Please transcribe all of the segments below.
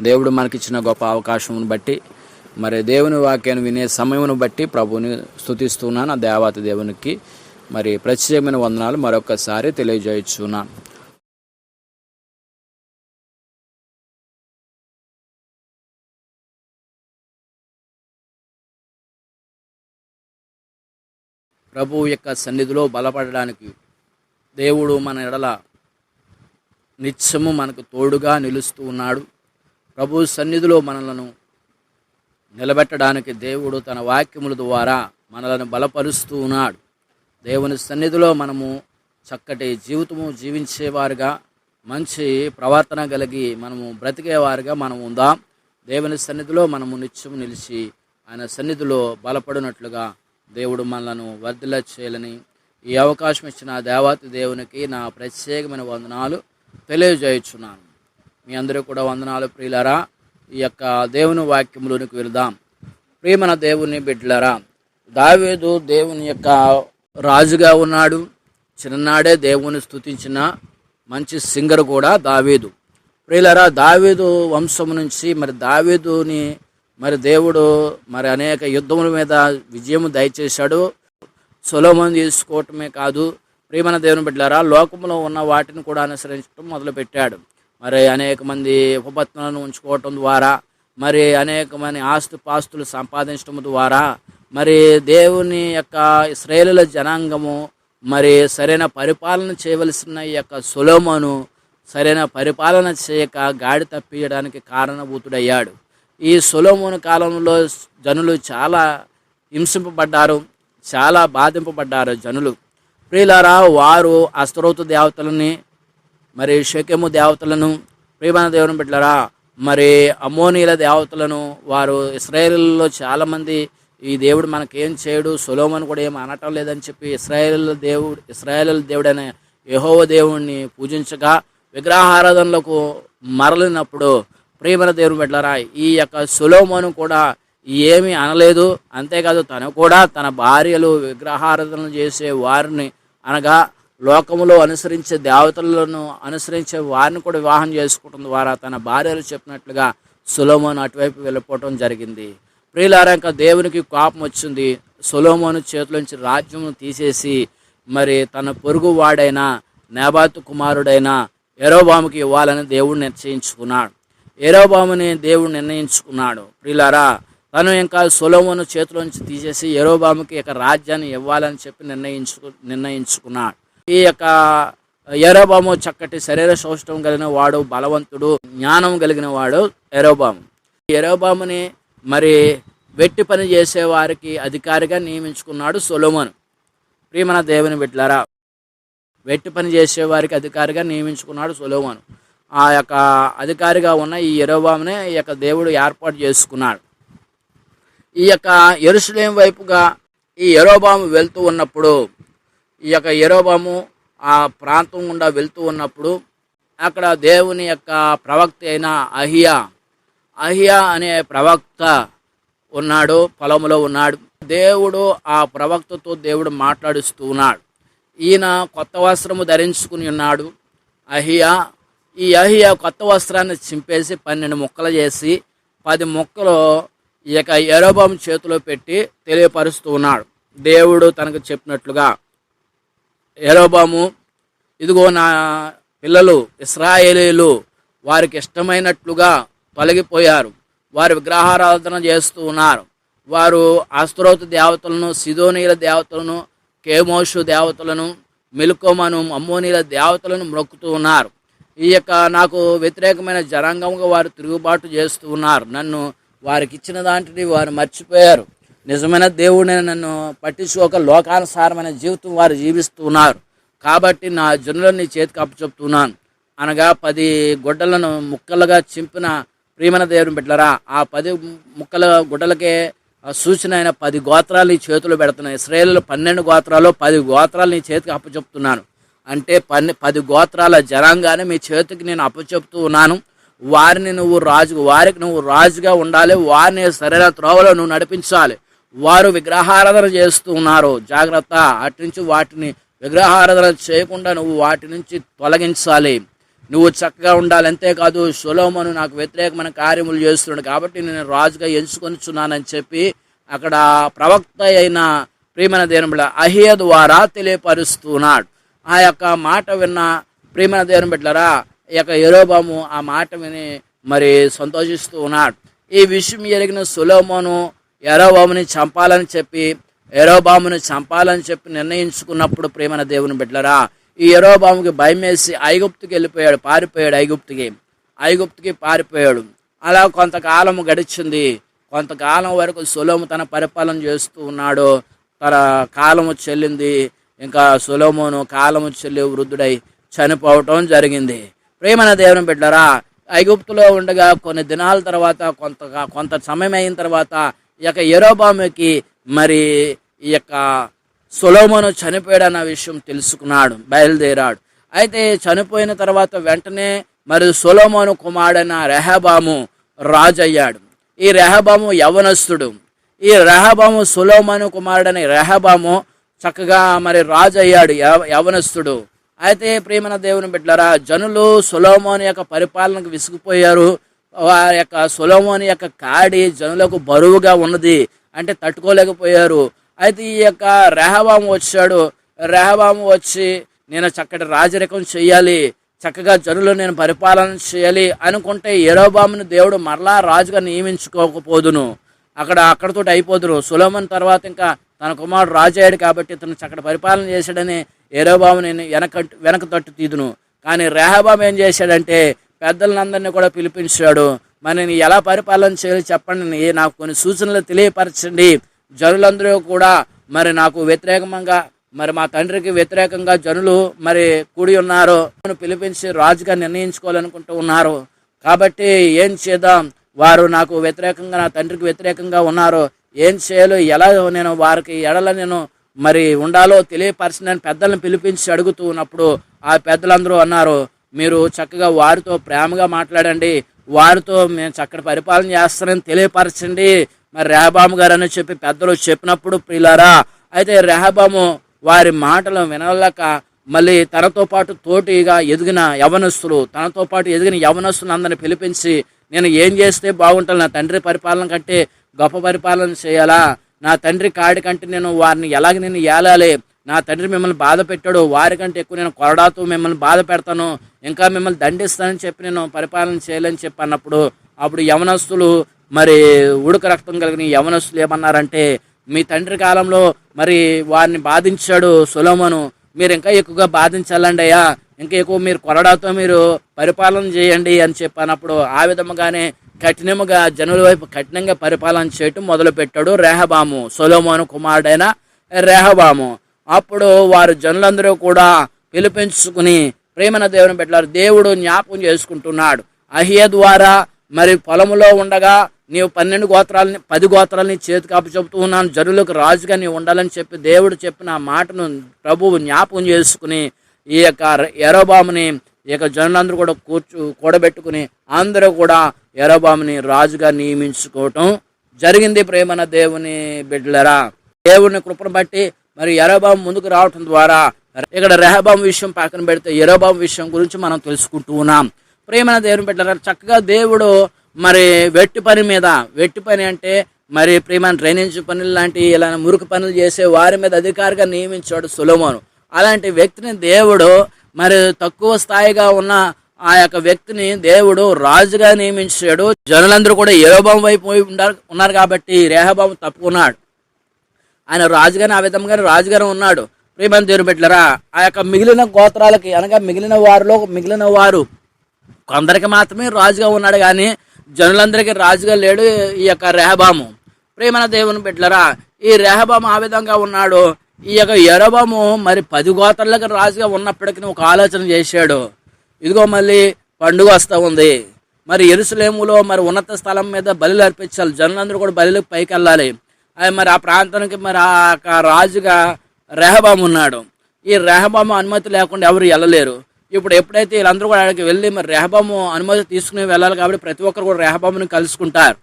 దేవుడు మనకిచ్చిన గొప్ప అవకాశమును బట్టి మరి దేవుని వాక్యాన్ని వినే సమయమును బట్టి ప్రభుని స్థుతిస్తున్నాను ఆ దేవత దేవునికి మరి ప్రత్యేకమైన వందనాలు. మరొకసారి తెలియజేయుచున్నాను ప్రభువు యొక్క సన్నిధిలో బలపడడానికి దేవుడు మన ఎడల నిత్యము మనకు తోడుగా నిలుస్తూ ఉన్నాడు. ప్రభు సన్నిధిలో మనలను నిలబెట్టడానికి దేవుడు తన వాక్యముల ద్వారా మనలను బలపరుస్తూ ఉన్నాడు. దేవుని సన్నిధిలో మనము చక్కటి జీవితము జీవించేవారుగా మంచి ప్రవర్తన కలిగి మనము బ్రతికేవారుగా మనం ఉందాం. దేవుని సన్నిధిలో మనము నిత్యం నిలిచి ఆయన సన్నిధిలో బలపడినట్లుగా దేవుడు మనలను వర్ధిల్ల చేయాలని ఈ అవకాశం ఇచ్చిన దేవాతి దేవునికి నా ప్రత్యేకమైన వందనాలు తెలియజేయుచున్నాను. మీ అందరూ కూడా వందనాలు ప్రియులారా. ఈ యొక్క దేవుని వాక్యములోనికి వెళదాం. ప్రియమన దేవుని బిడ్డలారా దావేదు దేవుని యొక్క రాజుగా ఉన్నాడు. చిన్ననాడే దేవుని స్థుతించిన మంచి సింగర్ కూడా దావేదు. ప్రియులరా దావేదు వంశం నుంచి మరి దావేదుని మరి దేవుడు మరి అనేక యుద్ధముల మీద విజయం దయచేశాడు. సులభం తీసుకోవటమే కాదు ప్రియమైన దేవుని బిడ్డలారా లోకంలో ఉన్న వాటిని కూడా అనుసరించడం మొదలుపెట్టాడు. మరి అనేక మంది ఉపపత్నులను ఉంచుకోవటం ద్వారా మరి అనేక మంది ఆస్తు పాస్తులు సంపాదించడం ద్వారా మరి దేవుని యొక్క ఇస్రాయేలుల జనాంగము మరి సరైన పరిపాలన చేయవలసిన ఈ యొక్క సొలోమోను సరైన పరిపాలన చేయక గాడి తప్పియడానికి కారణభూతుడయ్యాడు. ఈ సులోమును కాలంలో జనులు చాలా హింసింపబడ్డారు చాలా బాధింపబడ్డారు జనులు. ప్రియులారా వారు అస్తరోతు దేవతలని మరి షకెము దేవతలను ప్రియమైన దేవుని బిడ్డలరా మరి అమోనీల దేవతలను వారు ఇస్రాయేల్లో చాలామంది ఈ దేవుడు మనకేం చేయడు సులోమన్ కూడా ఏం అనటం లేదని చెప్పి ఇస్రాయేల్ దేవుడు ఇస్రాయేల్ దేవుడైన యహోవ దేవుణ్ణి పూజించగా విగ్రహారాధనలకు మరలినప్పుడు ప్రియమైన దేవుని పెట్టారా ఈ యొక్క సులోమను కూడా ఏమీ అనలేదు. అంతేకాదు తను కూడా తన భార్యలు విగ్రహారాధన చేసే వారిని అనగా లోకములో అనుసరించే దేవతలను అనుసరించే వారిని కూడా వివాహం చేసుకోవటం ద్వారా తన భార్యలు చెప్పినట్లుగా సులోమోను అటువైపు వెళ్ళిపోవటం జరిగింది. ప్రియులారా ఇంకా దేవునికి కోపం వచ్చింది. సొలోమోను చేతిలోంచి రాజ్యం తీసేసి మరి తన పొరుగు వాడైన నేబాతు కుమారుడైన ఎరోబాముకి ఇవ్వాలని దేవుడు నిశ్చయించుకున్నాడు. ఎరోబాముని దేవుడు నిర్ణయించుకున్నాడు. ప్రియులారా తను ఇంకా సొలోమోను చేతిలోంచి తీసేసి ఎరోబాముకి ఇక రాజ్యాన్ని ఇవ్వాలని చెప్పి నిర్ణయించుకు నిర్ణయించుకున్నాడు. ఈ యొక్క ఎరోబాము చక్కటి శరీర సౌష్టం కలిగిన వాడు బలవంతుడు జ్ఞానం కలిగిన వాడు ఎరోబాము ఈ ఎరోబాముని మరి వెట్టి పని చేసేవారికి అధికారిగా నియమించుకున్నాడు సొలోమోను. ప్రియమన దేవుని బిడ్డలారా వెట్టి పని చేసేవారికి అధికారిగా నియమించుకున్నాడు సొలోమోను. ఆ యొక్క అధికారిగా ఉన్న ఈ ఎరోబామునే ఈ యొక్క దేవుడు ఏర్పాటు చేసుకున్నాడు. ఈ యొక్క ఎరుసలేం వైపుగా ఈ ఎరోబాము వెళ్తూ ఉన్నప్పుడు ఈ యొక్క ఎరోబాము ఆ ప్రాంతం గుండా వెళ్తూ ఉన్నప్పుడు అక్కడ దేవుని యొక్క ప్రవక్త అయిన అహియా అహియా అనే ప్రవక్త ఉన్నాడు పొలంలో ఉన్నాడు. దేవుడు ఆ ప్రవక్తతో దేవుడు మాట్లాడుస్తూ ఉన్నాడు. ఈయన కొత్త వస్త్రము ధరించుకుని ఉన్నాడు. అహియా ఈ అహియా కొత్త వస్త్రాన్ని చింపేసి పన్నెండు ముక్కలు చేసి పది ముక్కలు ఈ యొక్క ఎరోబాం చేతిలో పెట్టి తెలియపరుస్తూ ఉన్నాడు. దేవుడు తనకు చెప్పినట్లుగా ఏరోబాము ఇదిగో నా పిల్లలు ఇస్రాయేలీలు వారికి ఇష్టమైనట్లుగా తొలగిపోయారు వారు విగ్రహారాధన చేస్తూ ఉన్నారు. వారు ఆస్త్రోత దేవతలను సిదోనీల దేవతలను కేమోషు దేవతలను మెలుకోమను అమ్మోనీల దేవతలను మ్రొక్కుతూ ఉన్నారు. ఈ యొక్క నాకు వ్యతిరేకమైన జనాంగంగా వారు తిరుగుబాటు చేస్తూ ఉన్నారు. నన్ను వారికి ఇచ్చిన దాంటిని వారు మర్చిపోయారు. నిజమైన దేవుడిని నన్ను పట్టించుకోక లోకానుసారమైన జీవితం వారు జీవిస్తున్నారు. కాబట్టి నా జనులను నీ చేతికి అప్పచెప్తున్నాను. అనగా పది గుడ్డలను ముక్కలుగా చింపిన ప్రియమైన దేవుని బిడ్డలరా ఆ పది ముక్కల గుడ్డలకే సూచన అయిన పది గోత్రాలు నీ చేతులు పెడుతున్నాయి. ఇస్రాయేల్ పన్నెండు గోత్రాలు పది గోత్రాలు నీ చేతికి అప్పచెప్తున్నాను. అంటే పన్నె పది గోత్రాల జనాంగానే మీ చేతికి నేను అప్పచెప్తూ ఉన్నాను. వారిని నువ్వు రాజు వారికి నువ్వు రాజుగా ఉండాలి. వారిని సరైన త్రోవలో నువ్వు నడిపించాలి. వారు విగ్రహారాధన చేస్తూ ఉన్నారు. జాగ్రత్త అటు నుంచి వాటిని విగ్రహారాధన చేయకుండా నువ్వు వాటి నుంచి తొలగించాలి. నువ్వు చక్కగా ఉండాలి. అంతేకాదు సులోమను నాకు వ్యతిరేకమైన కార్యములు చేస్తున్నాడు కాబట్టి నేను రాజుగా ఎంచుకొనిచున్నానని చెప్పి అక్కడ ప్రవక్త అయిన ప్రియమైన దేవుని అహియ ద్వారా తెలియపరుస్తున్నాడు. ఆ యొక్క మాట విన్న ప్రియమైన దేవుని బిడ్డలారా ఈ యొక్క ఎరోబాము ఆ మాట విని మరి సంతోషిస్తూ ఉన్నాడు. ఈ విషయం ఎరిగిన సులోమోను ఎరోబాముని చంపాలని చెప్పి ఎరోబాముని చంపాలని చెప్పి నిర్ణయించుకున్నప్పుడు ప్రేమన దేవుని బిడ్డలరా ఈ ఎరోబాముకి భయం వేసి ఐగుప్తుకి వెళ్ళిపోయాడు పారిపోయాడు ఐగుప్తుకి. ఐగుప్తుకి పారిపోయాడు. అలా కొంతకాలం గడిచింది. కొంతకాలం వరకు సులోము తన పరిపాలన చేస్తూ ఉన్నాడు. తన కాలము చెల్లింది. ఇంకా సులోమును కాలము చెల్లి వృద్ధుడై చనిపోవటం జరిగింది. ప్రేమన దేవుని బిడ్డరా ఐగుప్తులో ఉండగా కొన్ని దినాల తర్వాత కొంత కొంత సమయం అయిన తర్వాత ఈ యొక్క ఎరోబాముకి మరి ఈ యొక్క సొలోమోను చనిపోయాడన్న విషయం తెలుసుకున్నాడు బయలుదేరాడు. అయితే చనిపోయిన తర్వాత వెంటనే మరి సొలోమోను కుమారుడైన రెహబాము రాజు అయ్యాడు ఈ రెహబాము యవనస్తుడు. ఈ రెహబాము సులోమను కుమారుడని రెహబాము చక్కగా మరి రాజు అయ్యాడు యవనస్తుడు. అయితే ప్రేమన దేవుని బిడ్డలారా జనులు సులోమోని యొక్క పరిపాలనకు విసిగిపోయారు. వారి యొక్క సులభమని యొక్క కాడి జనులకు బరువుగా ఉన్నది అంటే తట్టుకోలేకపోయారు. అయితే ఈ యొక్క రెహబాము వచ్చాడు. రెహబాము వచ్చి నేను చక్కటి రాజరికం చేయాలి. చక్కగా జనులు నేను పరిపాలన చేయాలి అనుకుంటే ఎరోబాముని దేవుడు మరలా రాజుగా నియమించుకోకపోదును. అక్కడ అక్కడతో అయిపోదును సులభమన్ తర్వాత ఇంకా తన కుమారుడు రాజు అయ్యాడు కాబట్టి తను చక్కటి పరిపాలన చేశాడని ఏరోబాబుని వెనక వెనక తట్టు తీదును. కానీ రేహబాబు ఏం చేశాడంటే పెద్దలందరినీ కూడా పిలిపించాడు. మరి నేను ఎలా పరిపాలన చేయాలి చెప్పండి. నాకు కొన్ని సూచనలు తెలియపరచండి. జనులందరూ కూడా మరి నాకు వ్యతిరేకంగా మరి మా తండ్రికి వ్యతిరేకంగా జనులు మరి కూడి ఉన్నారు. పిలిపించి రాజుగా నిర్ణయించుకోవాలనుకుంటూ ఉన్నారు. కాబట్టి ఏం చేద్దాం? వారు నాకు వ్యతిరేకంగా నా తండ్రికి వ్యతిరేకంగా ఉన్నారు. ఏం చేయాలో ఎలా నేను వారికి ఎడల నేను మరి ఉండాలో తెలియపరచిన పెద్దలను పిలిపించి అడుగుతూ ఉన్నప్పుడు ఆ పెద్దలందరూ అన్నారు మీరు చక్కగా వారితో ప్రేమగా మాట్లాడండి. వారితో మేము చక్కటి పరిపాలన చేస్తానని తెలియపరచండి. మరి రెహబాము గారు అని చెప్పి పెద్దలు చెప్పినప్పుడు ప్రియులారా అయితే రెహబాము వారి మాటలు వినలేక మళ్ళీ తనతో పాటు తోటిగా ఎదిగిన యవనస్తులు తనతో పాటు ఎదిగిన యవనస్తులు అందరిని పిలిపించి నేను ఏం చేస్తే బాగుంటాను? నా తండ్రి పరిపాలన కంటే గొప్ప పరిపాలన చేయాలా? నా తండ్రి కాడి కంటే నేను వారిని ఎలాగ నేను ఏలాలి? నా తండ్రి మిమ్మల్ని బాధ పెట్టాడు వారికంటే ఎక్కువ నేను కొరడాతో మిమ్మల్ని బాధ పెడతాను ఇంకా మిమ్మల్ని దండిస్తానని చెప్పి నేను పరిపాలన చేయాలని చెప్పి అన్నప్పుడు అప్పుడు యవనస్తులు మరి ఉడక రక్తం కలిగిన యవనస్తులు ఏమన్నారంటే మీ తండ్రి కాలంలో మరి వారిని బాధించాడు సులోమను మీరు ఇంకా ఎక్కువగా బాధించాలండి అయ్యా ఇంకా ఎక్కువ మీరు కొరడాతో మీరు పరిపాలన చేయండి అని చెప్పినప్పుడు ఆ విధముగానే కఠినముగా జనుల వైపు కఠినంగా పరిపాలన చేయటం మొదలుపెట్టాడు రేహబాము సొలోమోను కుమారుడైన రేహబాము. అప్పుడు వారు జనులందరూ కూడా పిలిపించుకుని ప్రేమన దేవుని పెట్టారు దేవుడు జ్ఞాపకం చేసుకుంటున్నాడు. అహియ ద్వారా మరి పొలములో ఉండగా నీవు పన్నెండు గోత్రాలని పది గోత్రాలని చేతికి అప్పచెప్తూ ఉన్నాను. జనులకు రాజుగా నీవు ఉండాలని చెప్పి దేవుడు చెప్పిన ఆ మాటను ప్రభువు జ్ఞాపకం చేసుకుని ఈ యొక్క ఎరోబాముని ఈ యొక్క జనులందరూ కూడా కూర్చు కూడబెట్టుకుని అందరూ కూడా ఎరోబాముని రాజుగా నియమించుకోవటం జరిగింది ప్రేమన దేవుని బిడ్డలరా. దేవుని కృపను బట్టి మరి ఎరోబాం ముందుకు రావటం ద్వారా ఇక్కడ రెహబాం విషయం పక్కన పెడితే ఎరోబాం విషయం గురించి మనం తెలుసుకుంటూ ఉన్నాం. ప్రేమన దేవుని పెట్టారు చక్కగా దేవుడు మరి వెట్టి పని మీద వెట్టి పని అంటే మరి ప్రేమ డ్రైనేజ్ పనులు లాంటి ఇలా మురుకు పనులు చేసే వారి మీద అధికారిగా నియమించాడు సులమోను. అలాంటి వ్యక్తిని దేవుడు మరి తక్కువ స్థాయిగా ఉన్న ఆ యొక్క వ్యక్తిని దేవుడు రాజుగా నియమించాడు. జనులందరూ కూడా ఏరోబాం వైపు పోయి ఉన్నారు ఉన్నారు కాబట్టి రేహబాబు తప్పుకున్నాడు. ఆయన రాజుగానే ఆ విధంగా రాజుగానే ఉన్నాడు. ప్రేమని దేవుని బిడ్డలారా ఆ యొక్క మిగిలిన గోత్రాలకి అనగా మిగిలిన వారిలో మిగిలిన వారు కొందరికి మాత్రమే రాజుగా ఉన్నాడు కానీ జనులందరికీ రాజుగా లేడు ఈ యొక్క రెహబాము. ప్రేమన దేవుని బిడ్డలరా ఈ రెహబాము ఆ విధంగా ఉన్నాడు. ఈ యొక్క ఎరబాము మరి పది గోత్రాలకు రాజుగా ఉన్నప్పటికీ ఒక ఆలోచన చేశాడు. ఇదిగో మళ్ళీ పండుగ వస్తూ ఉంది. మరి ఎరుసలేములో మరి ఉన్నత స్థలం మీద బలులు అర్పించాలి. జనులందరూ కూడా బలులకు పైకి వెళ్ళాలి అది మరి ఆ ప్రాంతానికి మరి ఆ యొక్క రాజుగా రెహబాం ఉన్నాడు. ఈ రెహబాము అనుమతి లేకుండా ఎవరు వెళ్ళలేరు. ఇప్పుడు ఎప్పుడైతే వీళ్ళందరూ కూడా అక్కడికి వెళ్ళి మరి రెహబాము అనుమతి తీసుకుని వెళ్ళాలి కాబట్టి ప్రతి ఒక్కరు కూడా రెహబాముని కలుసుకుంటారు.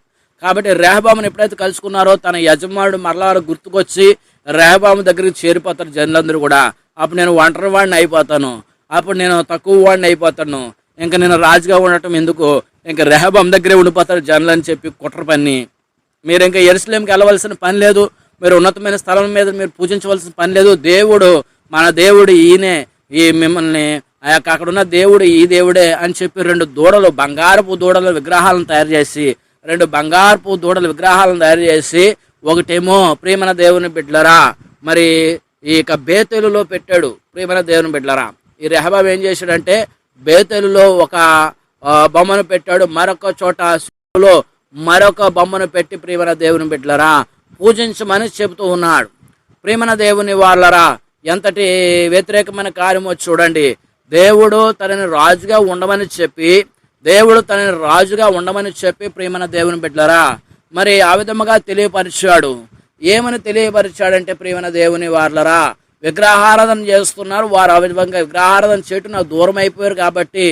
కాబట్టి రెహబాముని ఎప్పుడైతే కలుసుకున్నారో తన యజమానుడు మరలా గుర్తుకొచ్చి రెహబాము దగ్గరికి చేరిపోతారు జనులందరూ కూడా. అప్పుడు నేను ఒంటరి వాడిని అయిపోతాను. అప్పుడు నేను తక్కువ వాడిని అయిపోతాను. ఇంకా నేను రాజుగా ఉండటం ఎందుకు? ఇంకా రెహబాం దగ్గరే ఉండిపోతారు జనులు అని చెప్పి కుట్ర పని మీరు ఇంకా ఎరుసలేంకి వెళ్ళవలసిన పని లేదు. మీరు ఉన్నతమైన స్థలం మీద మీరు పూజించవలసిన పని లేదు. దేవుడు మన దేవుడు ఈయనే. ఈ మిమ్మల్ని ఆ యొక్క అక్కడ ఉన్న దేవుడు ఈ దేవుడే అని చెప్పి రెండు దూడలు బంగారపు దూడల విగ్రహాలను తయారు చేసి రెండు బంగారపు దూడల విగ్రహాలను తయారు చేసి ఒకటేమో ప్రేమన దేవుని బిడ్డలరా మరి ఈ యొక్క బేతెలులో పెట్టాడు ప్రేమన దేవుని బిడ్డలరా. ఈ రెహబాబ్ ఏం చేశాడంటే బేతెలులో ఒక బొమ్మను పెట్టాడు. మరొక చోట లో మరొక బొమ్మను పెట్టి ప్రేమన దేవుని బిడ్డలరా పూజించమని చెబుతూ ఉన్నాడు. ప్రేమన దేవుని వాళ్ళరా ఎంతటి వ్యతిరేకమైన కార్యమో చూడండి. దేవుడు తనని రాజుగా ఉండమని చెప్పి దేవుడు తనని రాజుగా ఉండమని చెప్పి ప్రేమన దేవుని బిడ్డలరా మరి ఆ విధముగా తెలియపరిచాడు. ఏమని తెలియపరిచాడంటే ప్రేమన దేవుని వాళ్ళరా విగ్రహారాధన చేస్తున్నారు. వారు ఆ విధంగా విగ్రహారాధన చేయటం నాకు దూరం అయిపోయారు కాబట్టి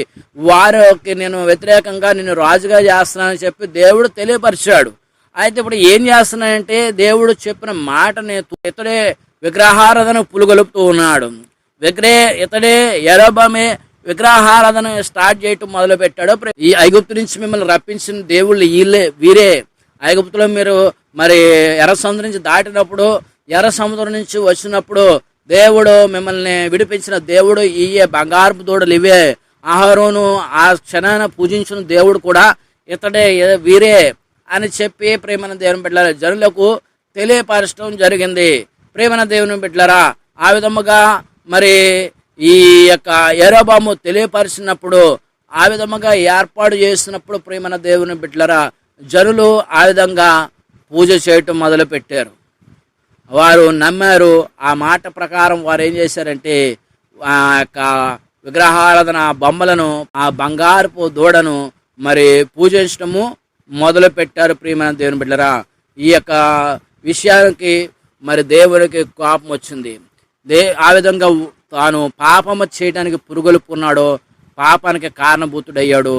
వారికి నేను వ్యతిరేకంగా నేను రాజుగా చేస్తున్నానని చెప్పి దేవుడు తెలియపరిచాడు. అయితే ఇప్పుడు ఏం చేస్తున్నాయంటే దేవుడు చెప్పిన మాటని ఇతడే విగ్రహారాధన పులుగొలుపుతూ ఉన్నాడు. విగ్రహ ఇతడే ఎరబమే విగ్రహారాధన స్టార్ట్ చేయటం మొదలు పెట్టాడు ఈ ఐగుప్తు నుంచి మిమ్మల్ని రప్పించిన దేవుళ్ళు వీళ్ళే వీరే. ఐగుప్తులో మీరు మరి ఎర్ర సముద్రం నుంచి దాటినప్పుడు ఎర్ర సముద్రం నుంచి వచ్చినప్పుడు దేవుడు మిమ్మల్ని విడిపించిన దేవుడు ఈయే బంగారపు దూడలు ఇవే. ఆహారోను ఆ క్షణాన పూజించిన దేవుడు కూడా ఇతడే వీరే అని చెప్పి ప్రేమన దేవుని బిడ్డల జనులకు తెలియపరచడం జరిగింది. ప్రేమన దేవుని బిడ్డలరా ఆ విధముగా మరి ఈ యొక్క ఏరోబాము తెలియపరిచినప్పుడు ఆ విధముగా ఏర్పాటు చేసినప్పుడు ప్రేమన దేవుని బిడ్డలరా జనులు ఆ విధంగా పూజ చేయటం మొదలుపెట్టారు. వారు నమ్మారు. ఆ మాట ప్రకారం వారు ఏం చేశారంటే ఆ యొక్క విగ్రహారాధన బొమ్మలను ఆ బంగారపు దూడను మరి పూజించడము మొదలు పెట్టారు ప్రియమైన దేవుని బిడ్డరా. ఈ యొక్క విషయానికి మరి దేవునికి కోపం వచ్చింది. దే ఆ విధంగా తాను పాపము చేయడానికి పురుగొలుపుకున్నాడో పాపానికి కారణభూతుడయ్యాడు.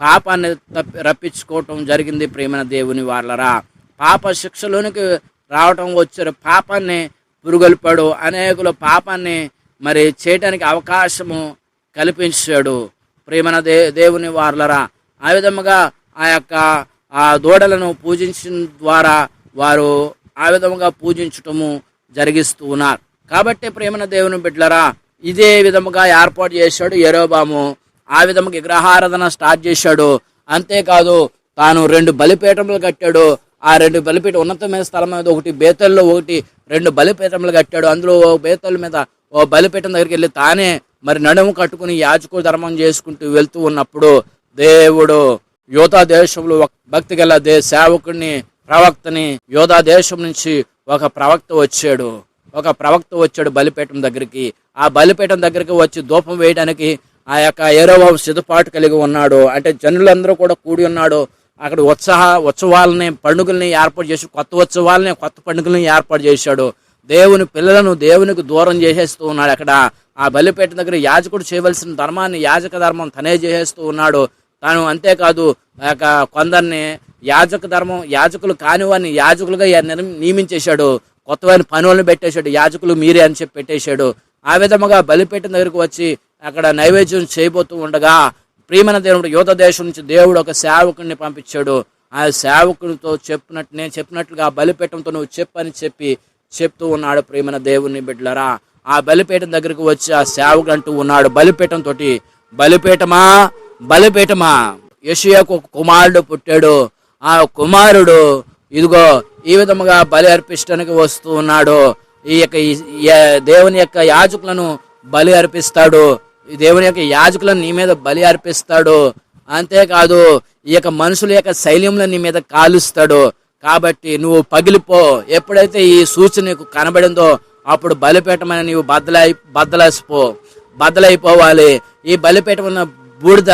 పాపాన్ని తప్పి రప్పించుకోవటం జరిగింది ప్రేమైన దేవుని వాళ్ళరా పాప శిక్షలోనికి రావటం వచ్చారు. పాపాన్ని పురుగొల్పాడు. అనేకుల పాపాన్ని మరి చేయటానికి అవకాశము కల్పించాడు. ప్రేమన దే దేవుని వార్లరా ఆ విధముగా ఆ యొక్క ఆ దూడలను పూజించిన ద్వారా వారు ఆ విధముగా పూజించటము జరిగిస్తూ ఉన్నారు. కాబట్టి ప్రేమన దేవుని బిడ్డలరా ఇదే విధముగా ఏర్పాటు చేశాడు ఎరోబాము ఆ విధముగా విగ్రహారాధన స్టార్ట్ చేశాడు. అంతేకాదు తాను రెండు బలిపీఠములు కట్టాడు. ఆ రెండు బలిపీఠ ఉన్నతమైన స్థలం మీద ఒకటి బేతల్లో ఒకటి రెండు బలిపీఠములు కట్టాడు. అందులో ఓ బేతల మీద ఓ బలిపీఠం దగ్గరికి వెళ్ళి తానే మరి నడుము కట్టుకుని యాజకుడు ధర్మం చేసుకుంటూ వెళ్తూ ఉన్నప్పుడు దేవుడు యోధా దేశంలో భక్తి గల దే సేవకుడిని ప్రవక్తని యోధా దేశం నుంచి ఒక ప్రవక్త వచ్చాడు. ఒక ప్రవక్త వచ్చాడు బలిపీఠం దగ్గరికి. ఆ బలిపీఠం దగ్గరికి వచ్చి ధూపం వేయడానికి ఆ యొక్క ఏరోబాబు సిద్ధపాటు కలిగి ఉన్నాడు. అంటే జనులందరూ కూడా కూడి ఉన్నాడు. అక్కడ ఉత్సాహ ఉత్సవాలని పండుగల్ని ఏర్పాటు చేసి కొత్త ఉత్సవాలని కొత్త పండుగల్ని ఏర్పాటు చేశాడు. దేవుని పిల్లలను దేవునికి దూరం చేసేస్తూ ఉన్నాడు. అక్కడ ఆ బలిపేట దగ్గర యాజకుడు చేయవలసిన ధర్మాన్ని యాజక ధర్మం తనే చేసేస్తూ ఉన్నాడు. తాను అంతేకాదు ఆ యొక్క కొందరిని యాజక ధర్మం యాజకులు కానివారిని యాజకులుగా నియమించేశాడు. కొత్త వారిని పనులను పెట్టేశాడు. యాజకులు మీరే అని చెప్పి పెట్టేశాడు. ఆ విధముగా బలిపేట దగ్గరకు వచ్చి అక్కడ నైవేద్యం చేయబోతూ ఉండగా ప్రియమైన దేవుడు యోధ దేశం నుంచి దేవుడు ఒక సేవకుడిని పంపించాడు. ఆ సేవకునితో చెప్పినట్టు నేను చెప్పినట్లుగా ఆ బలిపీఠంతో నువ్వు చెప్పని చెప్పి చెప్తూ ఉన్నాడు ప్రియమైన దేవుని బిడ్డలరా. ఆ బలిపీఠం దగ్గరికి వచ్చి ఆ సేవకుడు అంటూ ఉన్నాడు బలిపీఠంతో తోటి బలిపీఠమా బలిపీఠమా. యశుయకు ఒక కుమారుడు పుట్టాడు. ఆ కుమారుడు ఇదిగో ఈ విధముగా బలి అర్పించడానికి వస్తూ ఉన్నాడు. ఈ యొక్క దేవుని యొక్క యాజకులను బలి అర్పిస్తాడు. దేవుని యొక్క యాజకులను నీ మీద బలి అర్పిస్తాడు. అంతేకాదు ఈ యొక్క మనుషుల యొక్క శైల్యంలో నీ మీద కాలుస్తాడు. కాబట్టి నువ్వు పగిలిపో. ఎప్పుడైతే ఈ సూచన నీకు కనబడిందో అప్పుడు బలిపీఠమైన నీవు బద్దలై బద్దలేసిపో బద్దలైపోవాలి. ఈ బలిపీఠం ఉన్న బూడిద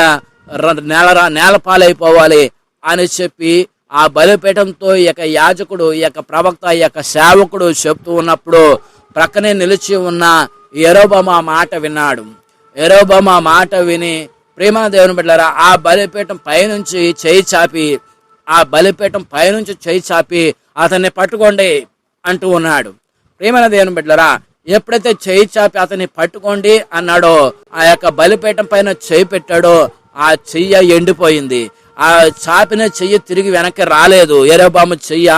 నేల నేల పాలైపోవాలి అని చెప్పి ఆ బలిపీఠంతో ఈ యొక్క యాజకుడు ఈ యొక్క ప్రవక్త ఈ యొక్క సేవకుడు చెప్తూ ఉన్నప్పుడు ప్రక్కనే నిలిచి ఉన్న ఎరోబమ మాట విన్నాడు. ఎరోబమ ఆ మాట విని ప్రేమ దేవుని బిడ్డారా ఆ బలిపీఠం పైనుంచి చేయి చాపి ఆ బలిపీఠం పైనుంచి చేయి చాపి అతన్ని పట్టుకోండి అంటూ ఉన్నాడు. ప్రేమల దేవుని బిడ్డలరా ఎప్పుడైతే చేయి చాపి అతన్ని పట్టుకోండి అన్నాడో ఆ యొక్క బలిపీఠం పైన చేయి పెట్టాడో ఆ చెయ్య ఎండిపోయింది. ఆ చాపిన చెయ్యి తిరిగి వెనక్కి రాలేదు. ఎరోబాము చెయ్య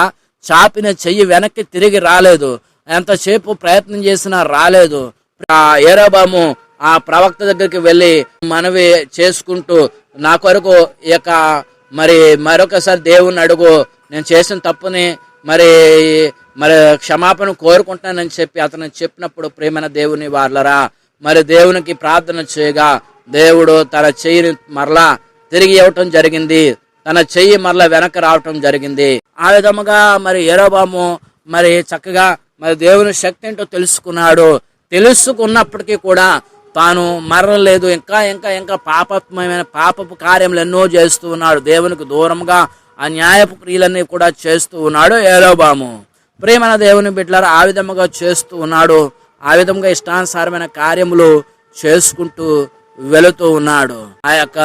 చాపిన చెయ్యి వెనక్కి తిరిగి రాలేదు. ఎంతసేపు ప్రయత్నం చేసినా రాలేదు. ఆ ఏరోబాము ఆ ప్రవక్త దగ్గరికి వెళ్ళి మనవి చేసుకుంటూ నా కొరకు ఈ యొక్క మరి మరొకసారి దేవుణ్ణి అడుగు. నేను చేసిన తప్పుని మరి మరి క్షమాపణ కోరుకుంటానని చెప్పి అతను చెప్పినప్పుడు ప్రేమైన దేవుని వాళ్ళరా మరి దేవునికి ప్రార్థన చేయగా దేవుడు తన చెయ్యిని మరలా తిరిగి ఇవ్వటం జరిగింది. తన చెయ్యి మరలా వెనక్కి రావటం జరిగింది. ఆ విధముగా మరి ఎరోబాము మరి చక్కగా మరి దేవుని శక్తి ఏంటో తెలుసుకున్నాడు. తెలుసుకున్నప్పటికీ కూడా తాను మరలేదు ఇంకా ఇంకా ఇంకా పాపమైన పాపపు కార్యములు ఎన్నో చేస్తూ ఉన్నాడు. దేవునికి దూరంగా ఆ న్యాయపు క్రియలన్నీ కూడా చేస్తూ ఉన్నాడు ఏలోబాము ప్రేమన దేవుని బిడ్డలారు ఆ విధముగా చేస్తూ ఉన్నాడు. ఆ విధంగా ఇష్టానుసారమైన కార్యములు చేసుకుంటూ వెళుతూ ఉన్నాడు. ఆ యొక్క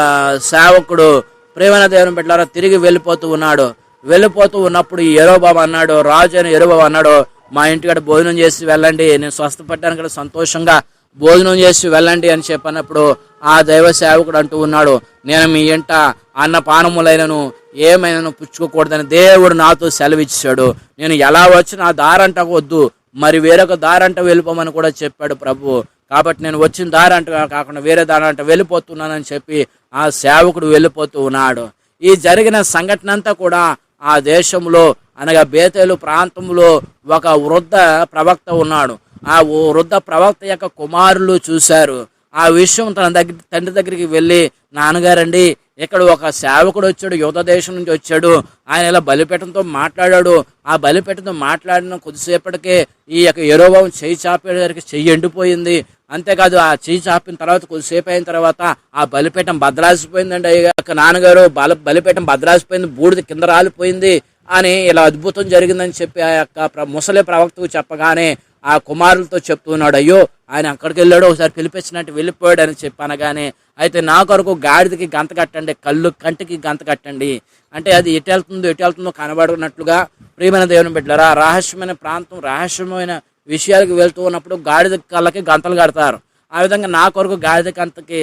సేవకుడు ప్రేమన దేవుని బిడ్డలారా తిరిగి వెళ్ళిపోతూ ఉన్నాడు. వెళ్ళిపోతూ ఉన్నప్పుడు ఈ ఎరోబాబు అన్నాడు రాజు అని ఎరోబాబు అన్నాడు మా ఇంటికాడ భోజనం చేసి వెళ్ళండి. నేను స్వస్థపడ్డాను కూడా సంతోషంగా భోజనం చేసి వెళ్ళండి అని చెప్పినప్పుడు ఆ దైవ సేవకుడు అంటూ ఉన్నాడు నేను మీ ఇంట అన్నపానములైనను ఏమైనాను పుచ్చుకోకూడదని దేవుడు నాతో సెలవిచ్చాడు. నేను ఎలా వచ్చి నా దారంట వద్దు మరి వేరొక దారంట వెళ్ళిపోమని కూడా చెప్పాడు ప్రభు. కాబట్టి నేను వచ్చిన దారంట కాకుండా వేరే దారంట వెళ్ళిపోతున్నానని చెప్పి ఆ సేవకుడు వెళ్ళిపోతూ ఉన్నాడు. ఈ జరిగిన సంఘటన అంతా కూడా ఆ దేశంలో అనగా బేతేలు ప్రాంతంలో ఒక వృద్ధ ప్రవక్త ఉన్నాడు. ఆ ఓ వృద్ధ ప్రవక్త యొక్క కుమారులు చూశారు. ఆ విషయం తన దగ్గర తండ్రి దగ్గరికి వెళ్ళి నాన్నగారండి ఇక్కడ ఒక సేవకుడు వచ్చాడు యువత దేశం నుంచి వచ్చాడు. ఆయన ఇలా బలిపీఠంతో మాట్లాడాడు. ఆ బలిపీఠంతో మాట్లాడిన కొద్దిసేపటికే ఈ యొక్క ఎరోబాబు చేయి చాపేసరికి చెయ్యి ఎండిపోయింది. అంతేకాదు ఆ చెయ్యి చాపిన తర్వాత కొద్దిసేపు అయిన తర్వాత ఆ బలిపీఠం భద్రాసిపోయిందండి. అయ్యక యొక్క నాన్నగారు బల బలిపీఠం భద్రాసిపోయింది బూడిద కింద రాలిపోయింది అని ఇలా అద్భుతం జరిగిందని చెప్పి ఆ యొక్క ప్ర- ముసలి ప్రవక్తకు చెప్పగానే ఆ కుమారులతో చెప్తున్నాడు అయ్యో ఆయన అక్కడికి వెళ్ళాడు ఒకసారి పిలిపించినట్టు వెళ్ళిపోయాడు అని చెప్పి అనగానే అయితే నా కొరకు గాడిదకి గంత కట్టండి కళ్ళు కంటికి గంత కట్టండి. అంటే అది ఎటు వెళ్తుందో ఎటు వెళ్తుందో కనబడినట్లుగా ప్రియమైన దేవుని బిడ్డలారా రహస్యమైన ప్రాంతం రహస్యమైన విషయాలకు వెళ్తూ ఉన్నప్పుడు గాడిద కళ్ళకి గంతలు కడతారు. ఆ విధంగా నా కొరకు గాడిద కంతకి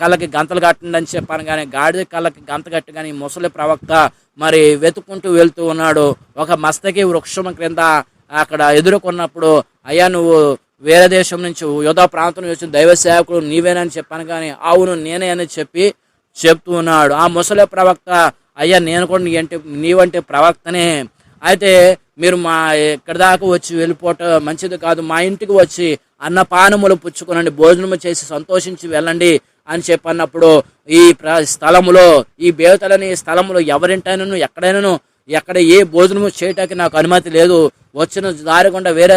కళ్ళకి గంతలు కట్టండి అని చెప్పాను కానీ గాడిద కళ్ళకి గంత కట్టి కానీ ముసలి ప్రవక్త మరి వెతుక్కుంటూ వెళ్తూ ఉన్నాడు. ఒక మస్తకి వృక్షం క్రింద అక్కడ ఎదుర్కొన్నప్పుడు అయ్యా నువ్వు వేరే దేశం నుంచి యోధా ప్రాంతం నుంచి వచ్చిన దైవ సేవకుడు నీవేనని చెప్పాను కానీ అవును నేనే అని చెప్పి చెప్తూ ఉన్నాడు. ఆ ముసలి ప్రవక్త అయ్యా నేను కూడా నీ అంటే నీవంటే ప్రవక్తనే. అయితే మీరు మా ఇక్కడి దాకా వచ్చి వెళ్ళిపోవటం మంచిది కాదు. మా ఇంటికి వచ్చి అన్నపానములు పుచ్చుకొనండి భోజనము చేసి సంతోషించి వెళ్ళండి అని చెప్పన్నప్పుడు ఈ ప్ర స్థలములో ఈ బేవతలని స్థలములో ఎవరింటైనను ఎక్కడైనాను ఎక్కడ ఏ భోజనము చేయటానికి నాకు అనుమతి లేదు. వచ్చిన దారి గుండా వేరే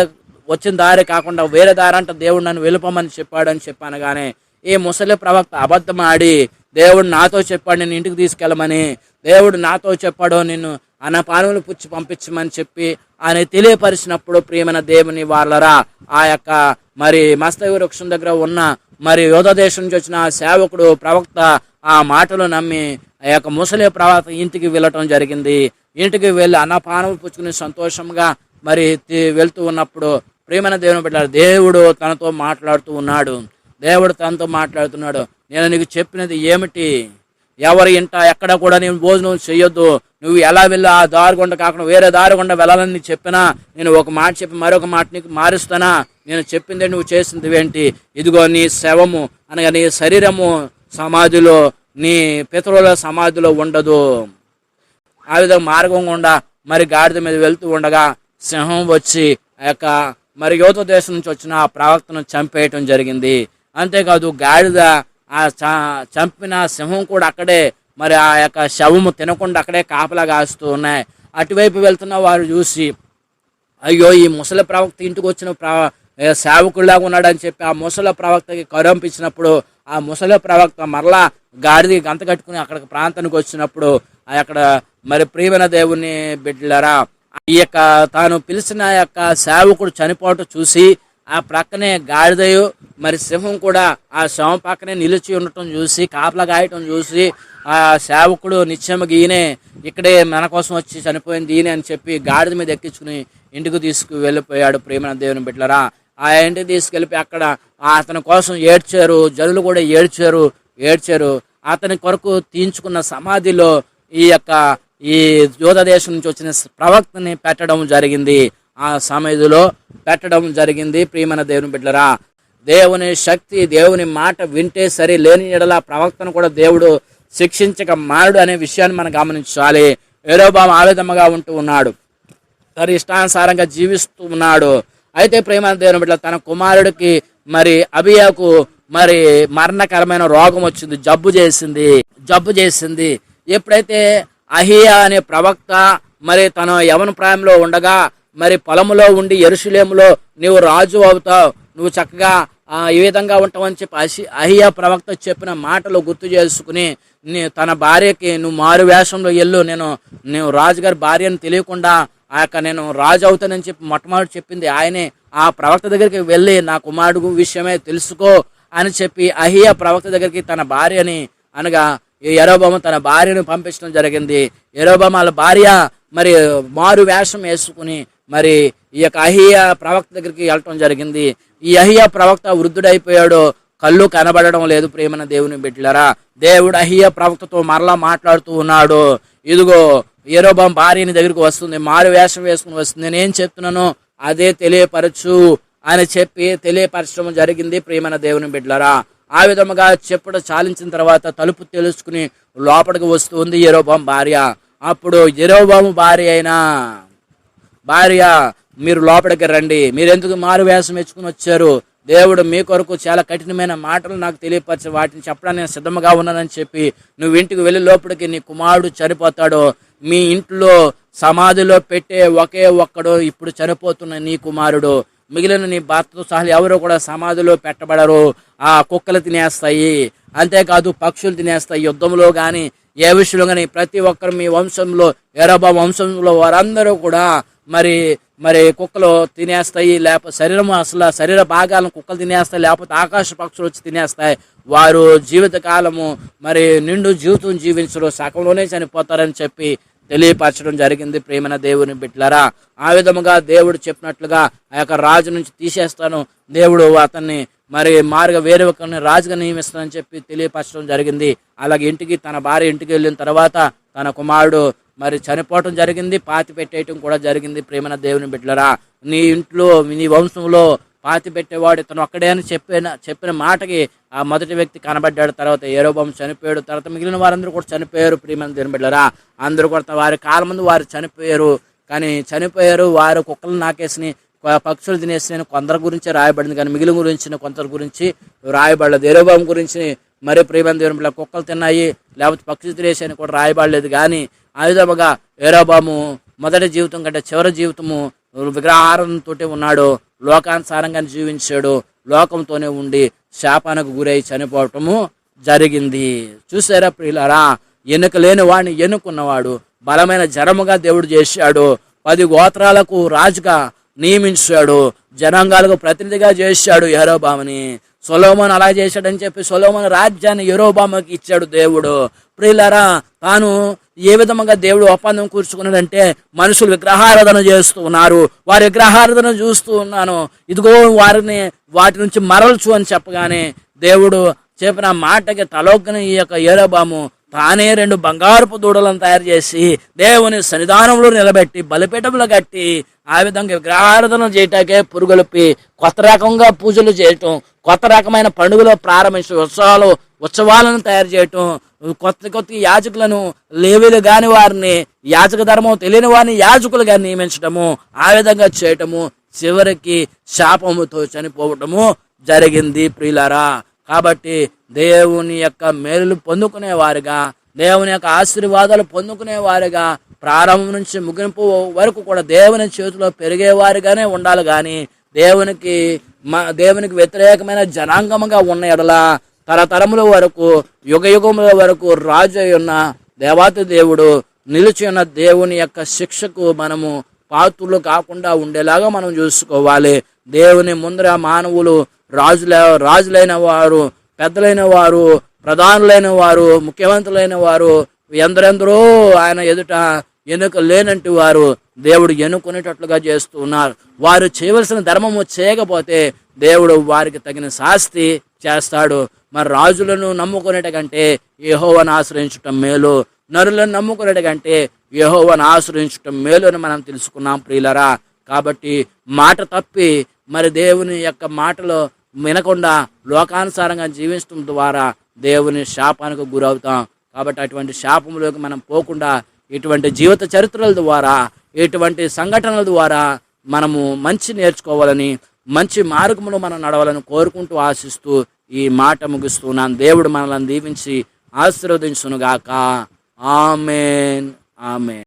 వచ్చిన దారి కాకుండా వేరే దారి అంటే దేవుడు నన్ను వెళ్ళిపోమని చెప్పాడని చెప్పాను కానీ ఈ ముసలి ప్రవక్త అబద్ధం ఆడి దేవుడు నాతో చెప్పాడు నేను ఇంటికి తీసుకెళ్ళమని. దేవుడు నాతో చెప్పాడు నిన్ను అన్నపానములు పుచ్చి పంపించమని చెప్పి ఆయన తెలియపరిచినప్పుడు ప్రియమైన దేవుని వాళ్ళరా ఆ యొక్క మరి మస్తవి వృక్షం దగ్గర ఉన్న మరి యోధ దేశం నుంచి వచ్చిన ఆ సేవకుడు ప్రవక్త ఆ మాటలు నమ్మి ఆ యొక్క ముసలి ప్రవాత ఇంటికి వెళ్ళటం జరిగింది. ఇంటికి వెళ్ళి అన్నపానం పుచ్చుకుని సంతోషంగా మరి తి- వెళ్తూ ఉన్నప్పుడు ప్రియమైన దేవుని పెట్టారు దేవుడు తనతో మాట్లాడుతూ ఉన్నాడు. దేవుడు తనతో మాట్లాడుతున్నాడు. నేను నీకు చెప్పినది ఏమిటి? ఎవరి ఇంట ఎక్కడ కూడా నేను భోజనం చేయొద్దు నువ్వు ఎలా వెళ్ళి ఆ దారి గుండా కాకుండా వేరే దారి గుండా వెళ్ళాలని నీకు చెప్పినా నేను ఒక మాట చెప్పి మరొక మాట నీకు మారుస్తానా? నేను చెప్పిందే నువ్వు చేసింది ఏంటి? ఇదిగో నీ శవము అనగా నీ శరీరము సమాధిలో నీ పితరుల సమాధిలో ఉండదు. ఆ విధంగా మార్గం గుండా మరి గాడిద మీద వెళ్తూ ఉండగా సింహం వచ్చి ఆ యొక్క మరి యువత దేశం నుంచి వచ్చిన ఆ ప్రవక్తను చంపేయటం జరిగింది. అంతేకాదు గాడిద ఆ చ- చంపిన సింహం కూడా అక్కడే మరి ఆ యొక్క శవము తినకుండా అక్కడే కాపలా కాస్తూ ఉన్నాయి. అటువైపు వెళ్తున్న వారు చూసి అయ్యో ఈ ముసలి ప్రవక్త ఇంటికి వచ్చిన ప్ర సేవకుడిలాగా ఉన్నాడని చెప్పి ఆ ముసలి ప్రవక్తకి కరంపించినప్పుడు ఆ ముసలి ప్రవక్త మరలా గాడిది గంత కట్టుకుని అక్కడ ప్రాంతానికి వచ్చినప్పుడు ఆ అక్కడ మరి ప్రియమైన దేవుని బిడ్డలరా ఈ యొక్క తాను పిలిచిన యొక్క సేవకుడు చనిపోవటం చూసి ఆ ప్రక్కనే గాడిదయు మరి సింహం కూడా ఆ శవం పక్కనే నిలిచి ఉండటం చూసి కాపలా గాయటం చూసి ఆ సేవకుడు నిత్యం ఈయనే ఇక్కడే మన కోసం వచ్చి చనిపోయింది ఈయనే అని చెప్పి గాడిద మీద ఎక్కించుకుని ఇంటికి తీసుకు వెళ్ళిపోయాడు ప్రేమన దేవుని బిడ్డలరా. ఆ ఇంటికి తీసుకెళ్ళిపోయి అక్కడ అతని కోసం ఏడ్చారు జనులు కూడా ఏడ్చారు ఏడ్చారు. అతని కొరకు తీయించుకున్న సమాధిలో ఈ యొక్క ఈ యోధ దేశం నుంచి వచ్చిన ప్రవక్తని పెట్టడం జరిగింది. ఆ సమాధిలో పెట్టడం జరిగింది. ప్రియమైన దేవుని బిడ్డరా దేవుని శక్తి దేవుని మాట వింటే సరి లేని ఎడల ప్రవక్తను కూడా దేవుడు శిక్షించక మారుడు అనే విషయాన్ని మనం గమనించాలి. ఏరోబాం ఆవేదమ్మగా ఉంటూ ఉన్నాడు. తన ఇష్టానుసారంగా జీవిస్తూ ఉన్నాడు. అయితే ప్రేమ దేవుని బిడ్డ తన కుమారుడికి మరి అబియాకు మరి మరణకరమైన రోగం వచ్చింది జబ్బు చేసింది జబ్బు చేసింది. ఎప్పుడైతే అహియా అనే ప్రవక్త మరి తన యవన ప్రాయంలో ఉండగా మరి పొలములో ఉండి ఎరుషులేములో నువ్వు రాజు అవుతావు నువ్వు చక్కగా ఈ విధంగా ఉంటావని చెప్పి అసి అహియా ప్రవక్త చెప్పిన మాటలు గుర్తు చేసుకుని నీ తన భార్యకి నువ్వు మారు వేషంలో వెళ్ళు నేను నువ్వు రాజుగారి భార్యను తెలియకుండా ఆ యొక్క నేను రాజు అవుతానని చెప్పి మొట్టమొదటి చెప్పింది ఆయనే. ఆ ప్రవక్త దగ్గరికి వెళ్ళి నా కుమారుడు విషయమే తెలుసుకో అని చెప్పి అహియ ప్రవక్త దగ్గరికి తన భార్యని అనగా ఈ ఎరోబొమ్మ తన భార్యను పంపించడం జరిగింది. ఎరోబొమ్మ వాళ్ళ భార్య మరి మారు వేషం వేసుకుని మరి ఈ యొక్క అహియ ప్రవక్త దగ్గరికి వెళ్ళటం జరిగింది. ఈ అహియ ప్రవక్త వృద్ధుడైపోయాడు. కళ్ళు కనబడడం లేదు ప్రేమన దేవుని బిడ్డలరా. దేవుడు అహియ ప్రవక్తతో మరలా మాట్లాడుతూ ఉన్నాడు. ఇదిగో ఏరోబాం భార్యని దగ్గరికి వస్తుంది మారు వేషం వేసుకుని వస్తుంది. నేనేం చెప్తున్నానో అదే తెలియపరచు అని చెప్పి తెలియపరచడం జరిగింది ప్రియమైన దేవుని బిడ్డలరా. ఆ విధముగా చెప్పుడు చాలించిన తర్వాత తలుపు తెలుసుకుని లోపలికి వస్తుంది ఎరోబాం భార్య. అప్పుడు ఎరోబాము భార్య అయినా భార్య మీరు లోపలికి రండి. మీరు ఎందుకు మారు వేషం ఇచ్చుకుని వచ్చారు? దేవుడు మీ కొరకు చాలా కఠినమైన మాటలు నాకు తెలియపరిచి వాటిని చెప్పడానికి నేను సిద్ధంగా ఉన్నానని చెప్పి నువ్వు ఇంటికి వెళ్ళి లోపలికి నీ కుమారుడు చనిపోతాడు. మీ ఇంట్లో సమాధిలో పెట్టే ఒకే ఒక్కడు ఇప్పుడు చనిపోతున్న నీ కుమారుడు. మిగిలిన నీ భర్తతో సహా ఎవరు కూడా సమాధిలో పెట్టబడరు. ఆ కుక్కలు తినేస్తాయి. అంతేకాదు పక్షులు తినేస్తాయి. యుద్ధంలో కానీ ఏ విషయంలో కానీ ప్రతి ఒక్కరు మీ వంశంలో ఎరబా వంశంలో వారందరూ కూడా మరి మరి కుక్కలు తినేస్తాయి. లేకపోతే శరీరం అసలు శరీర భాగాలను కుక్కలు తినేస్తాయి. లేకపోతే ఆకాశ పక్షులు వచ్చి తినేస్తాయి. వారు జీవిత కాలము మరి నిండు జీవితం జీవించరు. సగంలోనే చనిపోతారని చెప్పి తెలియపరచడం జరిగింది. ప్రేమన దేవుని బిడ్లరా ఆ విధముగా దేవుడు చెప్పినట్లుగా ఆ యొక్క రాజు నుంచి తీసేస్తాను. దేవుడు అతన్ని మరి మార్గ వేరే ఒకరిని రాజుగా నియమిస్తానని చెప్పి తెలియపరచడం జరిగింది. అలాగే ఇంటికి తన భార్య ఇంటికి వెళ్ళిన తర్వాత తన కుమారుడు మరి చనిపోవటం జరిగింది. పాతి పెట్టేయటం కూడా జరిగింది. ప్రేమన దేవుని బిడ్డలరా నీ ఇంట్లో నీ వంశంలో పాతి పెట్టేవాడు ఇతను ఒక్కడే అని చెప్పిన చెప్పిన మాటకి ఆ మొదటి వ్యక్తి కనబడ్డాడు. తర్వాత ఏరోబం చనిపోయాడు. తర్వాత మిగిలిన వారందరూ కూడా చనిపోయారు. ప్రియమైన దినబిడ్డరా అందరూ కూడా వారి కాలం ముందు వారు చనిపోయారు. కానీ చనిపోయారు వారు కుక్కలు నాకేసి పక్షులు తినేసిన కొందరి గురించి రాయబడింది. కానీ మిగిలిన గురించి కొందరి గురించి రాయబడలేదు. ఏరోబాం గురించి మరి ప్రియమైన దేవుని కుక్కలు తిన్నాయి లేకపోతే పక్షులు తినేసాయని కూడా రాయబడలేదు. కానీ ఆయుధముగా ఏరోబాము మొదటి జీవితం కంటే చివరి జీవితము విగ్రహారంతో ఉన్నాడు లోకానుసారంగా జీవించాడు లోకంతోనే ఉండి శాపానికి గురై చనిపోవటము జరిగింది. చూసారా ప్రియులారా? ఎన్నుక లేని వాడిని ఎన్నుకున్నవాడు బలమైన జనముగా దేవుడు చేశాడు. పది గోత్రాలకు రాజుగా నియమించాడు. జనాంగాలకు ప్రతినిధిగా చేశాడు యరోబామని. సొలోమన్ అలా చేశాడని చెప్పి సొలోమన్ రాజ్యాన్ని యరోబామకి ఇచ్చాడు దేవుడు. ప్రియులరా తాను ఏ విధంగా దేవుడు ఒప్పందం కూర్చుకున్నాడంటే మనుషులు విగ్రహారాధన చేస్తూ ఉన్నారు. వారి విగ్రహారాధన చూస్తూ ఉన్నాను. ఇదిగో వారిని వాటి నుంచి మరల్చు అని చెప్పగానే దేవుడు చెప్పిన మాటకి తలోగ్గిన ఈ యొక్క ఏరబాము తానే రెండు బంగారపు దూడలను తయారు చేసి దేవుని సన్నిధానంలో నిలబెట్టి బలిపీఠములు కట్టి ఆ విధంగా విగ్రహారాధన చేయటాకే పురుగొలిపి కొత్త రకంగా పూజలు చేయటం కొత్త రకమైన పండుగలు ప్రారంభించడం ఉత్సవాలు ఉత్సవాలను తయారు చేయటం కొత్త కొత్త యాజకులను లేవీలు కాని వారిని యాజక ధర్మం తెలియని వారిని యాజకులుగా నియమించటము ఆ విధంగా చేయటము చివరికి శాపముతో చనిపోవటము జరిగింది ప్రియులారా. కాబట్టి దేవుని యొక్క మేలులు పొందుకునే వారుగా దేవుని యొక్క ఆశీర్వాదాలు పొందుకునే వారుగా ప్రారంభం నుంచి ముగింపు వరకు కూడా దేవుని చేతిలో పెరిగేవారుగానే ఉండాలి కానీ దేవునికి మా దేవునికి వ్యతిరేకమైన జనాంగముగా ఉన్న ఎడల తరతరముల వరకు యుగ యుగముల వరకు రాజు అయి ఉన్న దేవాతి దేవుడు నిలిచి ఉన్న దేవుని యొక్క శిక్షకు మనము పాత్రులు కాకుండా ఉండేలాగా మనం చూసుకోవాలి. దేవుని ముందర మానవులు రాజుల రాజులైన వారు పెద్దలైన వారు ప్రధానులైన వారు ముఖ్యమంత్రులైన వారు ఎందరెందరో ఆయన ఎదుట ఎన్నుక లేనంటి వారు దేవుడు ఎన్నుకునేటట్లుగా చేస్తున్నారు వారు చేయవలసిన ధర్మము చేయకపోతే దేవుడు వారికి తగిన శాస్తి చేస్తాడు. మరి రాజులను నమ్ముకునేట కంటే యెహోవాను ఆశ్రయించటం మేలు. నరులను నమ్ముకునేట కంటే యెహోవాను ఆశ్రయించటం మేలు అని మనం తెలుసుకున్నాం ప్రియులరా. కాబట్టి మాట తప్పి మరి దేవుని యొక్క మాటలో వినకుండా లోకానుసారంగా జీవించడం ద్వారా దేవుని శాపానికి గురవుతాం. కాబట్టి అటువంటి శాపంలోకి మనం పోకుండా ఇటువంటి జీవిత చరిత్రల ద్వారా ఇటువంటి సంఘటనల ద్వారా మనము మంచి నేర్చుకోవాలని మంచి మార్గంలో మనం నడవాలని కోరుకుంటూ ఆశిస్తూ ఈ మాట ముగిస్తున్నాను. దేవుడు మనల్ని దీవించి ఆశీర్వదించునుగాక. ఆమెన్. ఆమెన్.